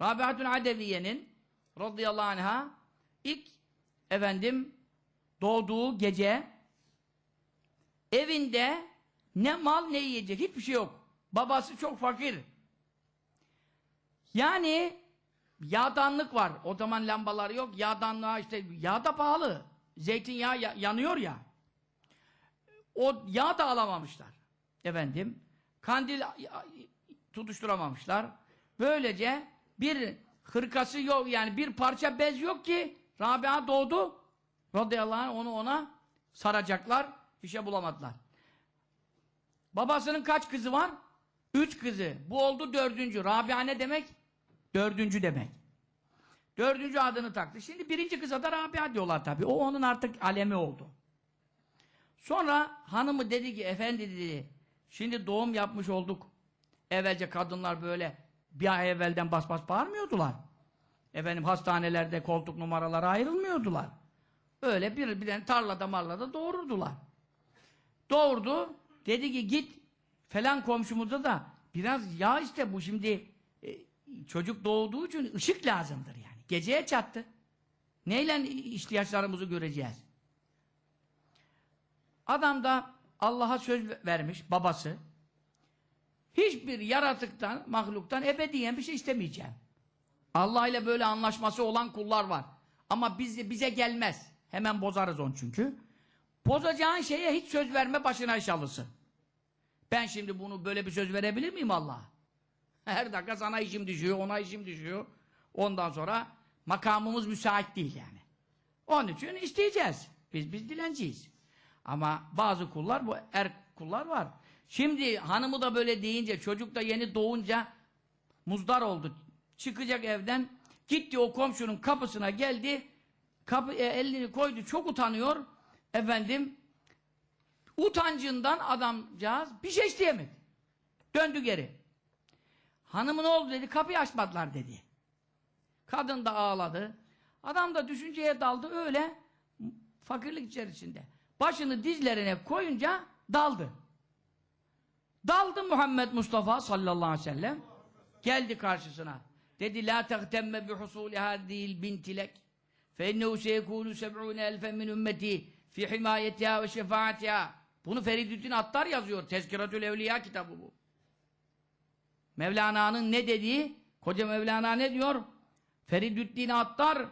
Rabiatun Adeviye'nin radıyallahu anha ilk efendim doğduğu gece evinde ne mal ne yiyecek hiçbir şey yok. Babası çok fakir. Yani yağdanlık var. O zaman lambalar yok. Yağdanlığa işte yağ da pahalı. Zeytinyağı ya- yanıyor ya. O yağ da alamamışlar. Efendim kandil tutuşturamamışlar. Böylece bir hırkası yok yani bir parça bez yok ki Rabia doğdu. Radıyallahu anh onu ona saracaklar. Bir şey bulamadılar. Babasının kaç kızı var? Üç kızı. Bu oldu dördüncü. Rabia ne demek? Dördüncü demek. Dördüncü adını taktı. Şimdi birinci kıza da Rabia diyorlar tabii. O onun artık alemi oldu. Sonra hanımı dedi ki efendi dedi şimdi doğum yapmış olduk. Evvelce kadınlar böyle bir ay evvelden bas bas bağırmıyordular. Efendim hastanelerde koltuk numaraları ayrılmıyordular. Öyle bir, bir tarlada marlada doğururdular. Doğurdu. Dedi ki git falan komşumuza da biraz yağ iste bu şimdi e, çocuk doğduğu için ışık lazımdır yani. Geceye çattı. Neyle ihtiyaçlarımızı göreceğiz? Adam da Allah'a söz vermiş babası. Hiçbir yaratıktan, mahluktan ebediyen bir şey istemeyeceğim. Allah ile böyle anlaşması olan kullar var. Ama bize, bize gelmez. Hemen bozarız onu çünkü. Bozacağın şeye hiç söz verme başına iş. Ben şimdi bunu böyle bir söz verebilir miyim Allah'a? Her dakika sana işim düşüyor, ona işim düşüyor. Ondan sonra makamımız müsait değil yani. Onun için isteyeceğiz. Biz biz dilenciyiz. Ama bazı kullar, bu er kullar var. Şimdi hanımı da böyle deyince, çocuk da yeni doğunca muzdar oldu. Çıkacak evden, gitti o komşunun kapısına geldi, kapı, e, elini koydu, çok utanıyor. Efendim, utancından adamcağız bir şey isteyemedi. Döndü geri. Hanımı ne oldu dedi, kapıyı açmadılar dedi. Kadın da ağladı. Adam da düşünceye daldı öyle fakirlik içerisinde. Başını dizlerine koyunca daldı. Daldı Muhammed Mustafa sallallahu aleyhi ve sellem. Geldi karşısına. Dedi la tehtemme bi husuli hadil bintilek fe innehu seyekûnü seb'ûne elfen min ümmeti fi himayetiha ve şefaatiha. Bunu Feridüddin Attar yazıyor. Tezkiratül Evliya kitabı bu. Mevlana'nın ne dediği, koca Mevlana ne diyor? Feridüddin Attar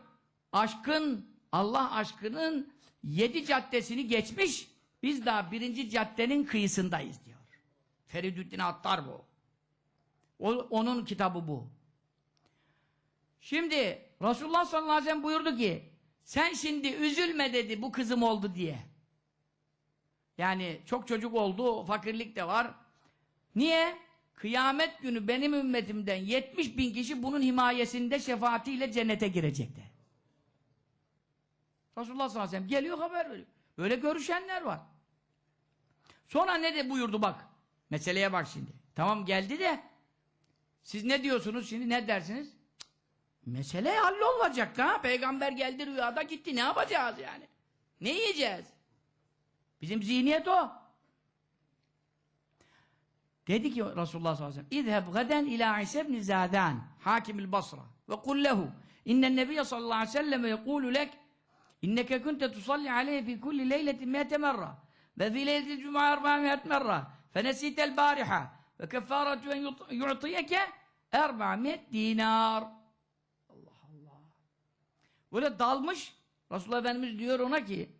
aşkın, Allah aşkının yedi caddesini geçmiş, biz daha birinci caddenin kıyısındayız diyor. Feridüddin Attar bu. O, onun kitabı bu. Şimdi Resulullah sallallahu aleyhi ve sellem buyurdu ki sen şimdi üzülme dedi bu kızım oldu diye. Yani çok çocuk oldu, fakirlik de var. Niye? Kıyamet günü benim ümmetimden 70 bin kişi bunun himayesinde şefaatiyle cennete girecekti. Resulullah sallallahu aleyhi ve sellem geliyor haber veriyor. Böyle görüşenler var. Sonra ne de buyurdu bak. Meseleye bak şimdi. Tamam geldi de siz ne diyorsunuz şimdi ne dersiniz? Cık, Mesele hallolacak ha. Peygamber geldi rüyada gitti. Ne yapacağız yani? Ne yiyeceğiz? Bizim zihniyet o. Dedi ki Resulullah sallallahu aleyhi ve sellem İzheb gaden ila İsa ibn Zadan hakimil Basra ve kul lehu innen nebiyye sallallahu aleyhi ve sellem yekulu lek inneke kunte tusalli aleyhi fi kulli leyletin miyete merra ve fi leyletil cuma arba'a miyet merra fenesitel bariha ve keffaretu en yu'tiyeke erba'a miyet dinar Allah Allah böyle dalmış Resulullah Efendimiz diyor ona ki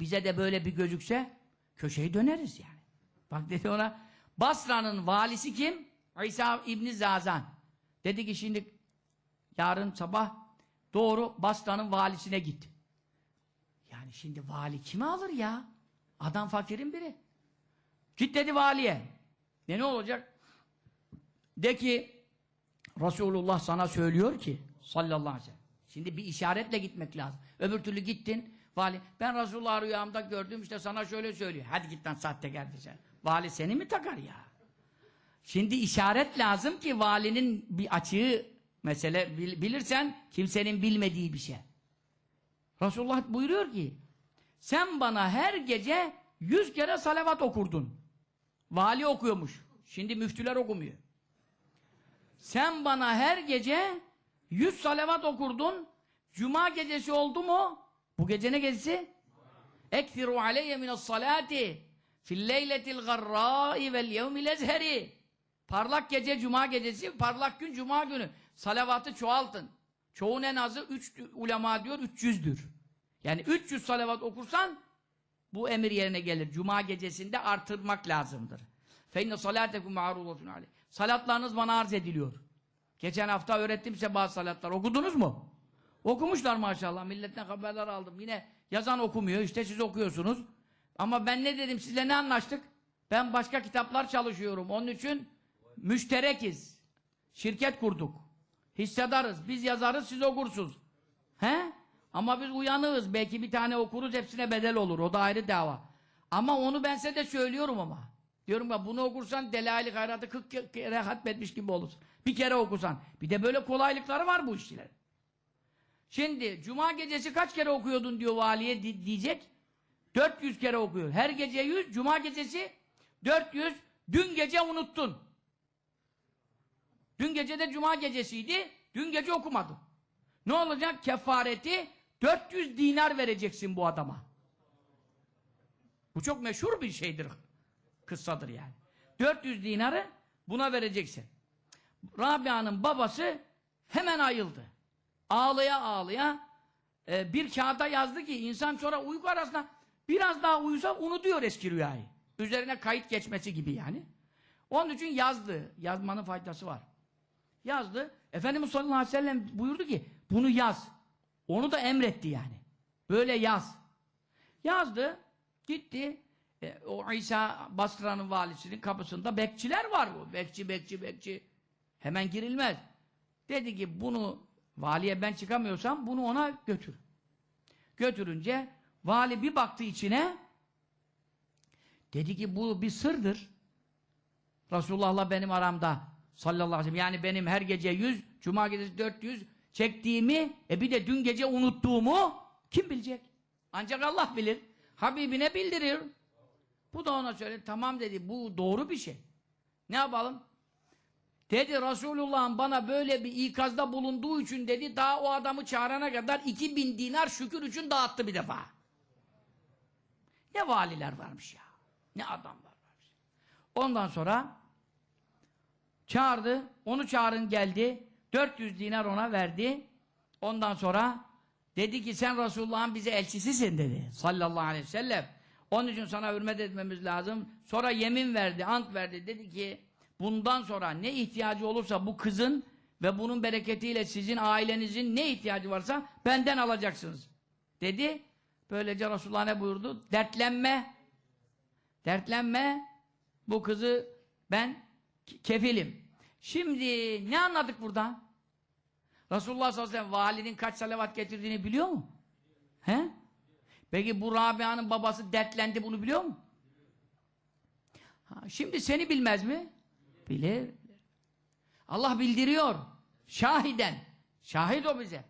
bize de böyle bir gözükse köşeyi döneriz yani. Bak dedi ona Basra'nın valisi kim? İsa İbni Zazan. Dedi ki şimdi yarın sabah doğru Basra'nın valisine git. Yani şimdi vali kimi alır ya? Adam fakirin biri. Git dedi valiye. Ne ne olacak? De ki Resulullah sana söylüyor ki sallallahu aleyhi ve sellem. Şimdi bir işaretle gitmek lazım. Öbür türlü gittin vali. Ben Resulullah'ı rüyamda gördüm işte sana şöyle söylüyor. Hadi git lan sahtekar diyeceksin. Vali seni mi takar ya? Şimdi işaret lazım ki valinin bir açığı mesele bil- bilirsen kimsenin bilmediği bir şey. Resulullah buyuruyor ki sen bana her gece yüz kere salavat okurdun. Vali okuyormuş. Şimdi müftüler okumuyor. sen bana her gece yüz salavat okurdun. Cuma gecesi oldu mu? Bu gece ne gecesi? Ekfiru aleyye minas salati fil leyletil garrai vel yevmil ezheri. Parlak gece cuma gecesi, parlak gün cuma günü. Salavatı çoğaltın. Çoğun en azı üç ulema diyor 300'dür. Yani 300 salavat okursan bu emir yerine gelir. Cuma gecesinde artırmak lazımdır. فَاِنَّ صَلَاتَكُمْ مَعَرُولَةٌ عَلَيْهِ Salatlarınız bana arz ediliyor. Geçen hafta öğrettim size bazı salatlar. Okudunuz mu? Okumuşlar maşallah. Milletten haberler aldım. Yine yazan okumuyor. İşte siz okuyorsunuz. Ama ben ne dedim? Sizle ne anlaştık? Ben başka kitaplar çalışıyorum. Onun için müşterekiz. Şirket kurduk. Hissedarız. Biz yazarız, siz okursunuz. He? Ama biz uyanığız. Belki bir tane okuruz, hepsine bedel olur. O da ayrı dava. Ama onu ben size de söylüyorum ama. Diyorum ya bunu okursan Delali Hayrat'ı 40 kere hatmetmiş gibi olursun. Bir kere okusan. Bir de böyle kolaylıkları var bu işçilerin. Şimdi Cuma gecesi kaç kere okuyordun diyor valiye di- diyecek. 400 kere okuyor. Her gece 100, Cuma gecesi 400. Dün gece unuttun. Dün gece de Cuma gecesiydi. Dün gece okumadın. Ne olacak? Kefareti 400 dinar vereceksin bu adama. Bu çok meşhur bir şeydir. Kıssadır yani. 400 dinarı buna vereceksin. Rabia'nın babası hemen ayıldı. Ağlaya ağlaya e, bir kağıda yazdı ki insan sonra uyku arasında biraz daha uyusa unutuyor eski rüyayı. Üzerine kayıt geçmesi gibi yani. Onun için yazdı. Yazmanın faydası var. Yazdı. Efendimiz sallallahu aleyhi ve sellem buyurdu ki bunu yaz. Onu da emretti yani. Böyle yaz. Yazdı. Gitti. E, o İsa Basra'nın valisinin kapısında bekçiler var bu. Bekçi, bekçi, bekçi. Hemen girilmez. Dedi ki bunu valiye ben çıkamıyorsam bunu ona götür. Götürünce vali bir baktı içine dedi ki bu bir sırdır. Resulullah'la benim aramda sallallahu aleyhi ve sellem. Yani benim her gece 100, cuma gecesi 400 çektiğimi, e bir de dün gece unuttuğumu kim bilecek? Ancak Allah bilir. Habibine bildirir. Bu da ona söyledi. Tamam dedi. Bu doğru bir şey. Ne yapalım? Dedi Resulullah'ın bana böyle bir ikazda bulunduğu için dedi daha o adamı çağırana kadar 2000 dinar şükür için dağıttı bir defa. Ne valiler varmış ya. Ne adamlar varmış. Ondan sonra çağırdı. Onu çağırın geldi. 400 dinar ona verdi. Ondan sonra dedi ki sen Resulullah'ın bize elçisisin dedi. Sallallahu aleyhi ve sellem. Onun için sana hürmet etmemiz lazım. Sonra yemin verdi, ant verdi. Dedi ki bundan sonra ne ihtiyacı olursa bu kızın ve bunun bereketiyle sizin ailenizin ne ihtiyacı varsa benden alacaksınız. Dedi. Böylece Resulullah ne buyurdu? Dertlenme. Dertlenme. Bu kızı ben kefilim. Şimdi ne anladık buradan? Resulullah sallallahu aleyhi ve sellem valinin kaç salavat getirdiğini biliyor mu? He? Peki bu Rabia'nın babası dertlendi bunu biliyor mu? Ha, şimdi seni bilmez mi? Bilir. Allah bildiriyor. Şahiden. Şahit o bize.